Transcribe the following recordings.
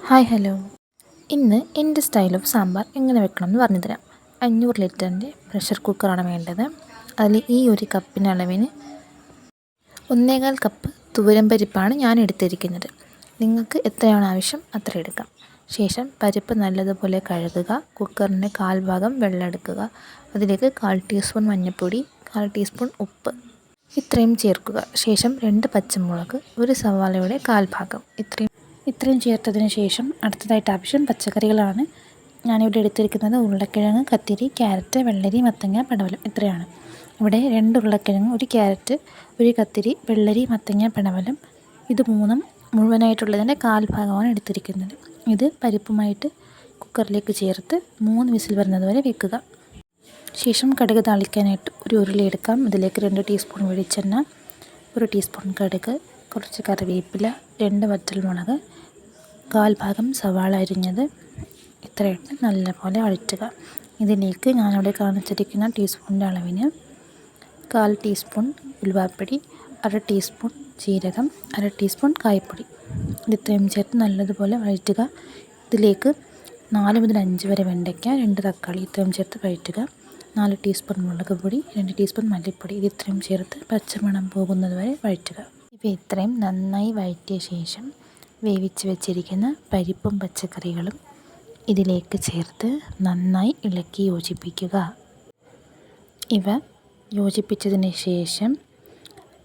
Hi hello. ഇന്ന് എന്റെ style of sambar എങ്ങനെ വെക്കണം എന്ന് പറഞ്ഞു തരാം. അഞ്ഞൂറ് ലിറ്ററിന്റെ പ്രഷർ കുക്കറാണ് വേണ്ടത്. അതിൽ ഈ ഒരു കപ്പിന് അളവിന് ഒന്നേകാൽ കപ്പ് തുവരം പരിപ്പാണ് ഞാൻ എടുത്തിരിക്കുന്നത്. നിങ്ങൾക്ക് എത്രയാണ് ആവശ്യം അത്ര എടുക്കാം. ശേഷം പരിപ്പ് നല്ലതുപോലെ കഴുകുക. കുക്കറിന്റെ കാൽഭാഗം വെള്ളം എടുക്കുക. അതിലേക്ക് കാൽ ടീസ്പൂൺ മഞ്ഞൾപ്പൊടി കാൽ ടീസ്പൂൺ ഉപ്പ് ഇത്രയും ചേർക്കുക. ശേഷം രണ്ട് പച്ചമുളക് ഒരു സവാളയുടെ കാൽഭാഗം ഇത്രയും ഇത്രയും ചേർത്തതിന് ശേഷം അടുത്തതായിട്ട് ആവശ്യം പച്ചക്കറികളാണ്. ഞാനിവിടെ എടുത്തിരിക്കുന്നത് ഉരുളക്കിഴങ്ങ് കത്തിരി ക്യാരറ്റ് വെള്ളരി മത്തങ്ങ പടവലം ഇത്രയാണ്. ഇവിടെ രണ്ട് ഉരുളക്കിഴങ്ങ് ഒരു ക്യാരറ്റ് ഒരു കത്തിരി വെള്ളരി മത്തങ്ങ പടവലം. ഇത് മൂന്നും മുഴുവനായിട്ടുള്ളതിന്റെ കാൽഭാഗമാണ് എടുത്തിരിക്കുന്നത്. ഇത് പരിപ്പുമായിട്ട് കുക്കറിലേക്ക് ചേർത്ത് മൂന്ന് വിസിൽ വരുന്നതുവരെ വെക്കുക. ശേഷം കടുക് താളിക്കാനായിട്ട് ഒരു ഉരുളി എടുക്കാം. ഇതിലേക്ക് രണ്ട് ടീസ്പൂൺ വെളിച്ചെണ്ണ ഒരു ടീസ്പൂൺ കടുക് കുറച്ച് കറിവേപ്പില രണ്ട് വറ്റൽമുളക് കാൽ ഭാഗം സവാള അരിഞ്ഞത് ഇത്രയിട്ട് നല്ലപോലെ വഴറ്റുക ഇതിലേക്ക് ഞാനിവിടെ കാണിച്ചിരിക്കുന്ന ടീസ്പൂണിന്റെ അളവിന് കാൽ ടീസ്പൂൺ ഉലുവാപ്പൊടി അര ടീസ്പൂൺ ജീരകം അര ടീസ്പൂൺ കായപ്പൊടി. ഇതിത്രയും ചേർത്ത് നല്ലതുപോലെ വഴറ്റുക. ഇതിലേക്ക് നാല് മുതൽ അഞ്ച് വരെ വെണ്ടയ്ക്ക രണ്ട് തക്കാളി ഇത്രയും ചേർത്ത് വഴറ്റുക. നാല് ടീസ്പൂൺ മുളക് പൊടി രണ്ട് ടീസ്പൂൺ മല്ലിപ്പൊടി. ഇത് ഇത്രയും ചേർത്ത് പച്ചമണം പോകുന്നത് വരെ വഴറ്റുക. ഇവ ഇത്രയും നന്നായി വഴറ്റിയ ശേഷം വേവിച്ച് വെച്ചിരിക്കുന്ന പരിപ്പും പച്ചക്കറികളും ഇതിലേക്ക് ചേർത്ത് നന്നായി ഇളക്കി യോജിപ്പിക്കുക. ഇവ യോജിപ്പിച്ചതിന് ശേഷം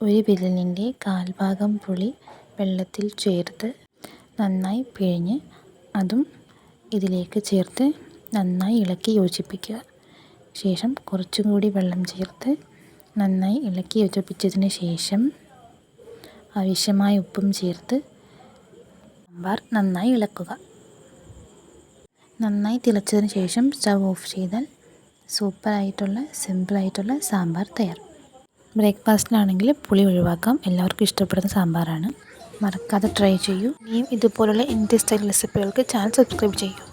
ഒരു വിരലിന്റെ കാൽഭാഗം പുളി വെള്ളത്തിൽ ചേർത്ത് നന്നായി പിഴിഞ്ഞ് അതും ഇതിലേക്ക് ചേർത്ത് നന്നായി ഇളക്കി യോജിപ്പിക്കുക. ശേഷം കുറച്ചും കൂടി വെള്ളം ചേർത്ത് നന്നായി ഇളക്കി യോജിപ്പിച്ചതിന് ശേഷം ആവശ്യമായ ഉപ്പും ചേർത്ത് സാമ്പാർ നന്നായി ഇളക്കുക. നന്നായി തിളച്ചതിന് ശേഷം സ്റ്റവ് ഓഫ് ചെയ്താൽ സൂപ്പറായിട്ടുള്ള സിമ്പിളായിട്ടുള്ള സാമ്പാർ തയ്യാർ. ബ്രേക്ക്ഫാസ്റ്റിനാണെങ്കിൽ പുളി ഒഴിവാക്കാം. എല്ലാവർക്കും ഇഷ്ടപ്പെടുന്ന സാമ്പാറാണ്. മറക്കാതെ ട്രൈ ചെയ്യൂ. ഇനിയും ഇതുപോലുള്ള ഇന്ത്യൻ സ്റ്റൈൽ റെസിപ്പികൾക്ക് ചാനൽ സബ്സ്ക്രൈബ് ചെയ്യൂ.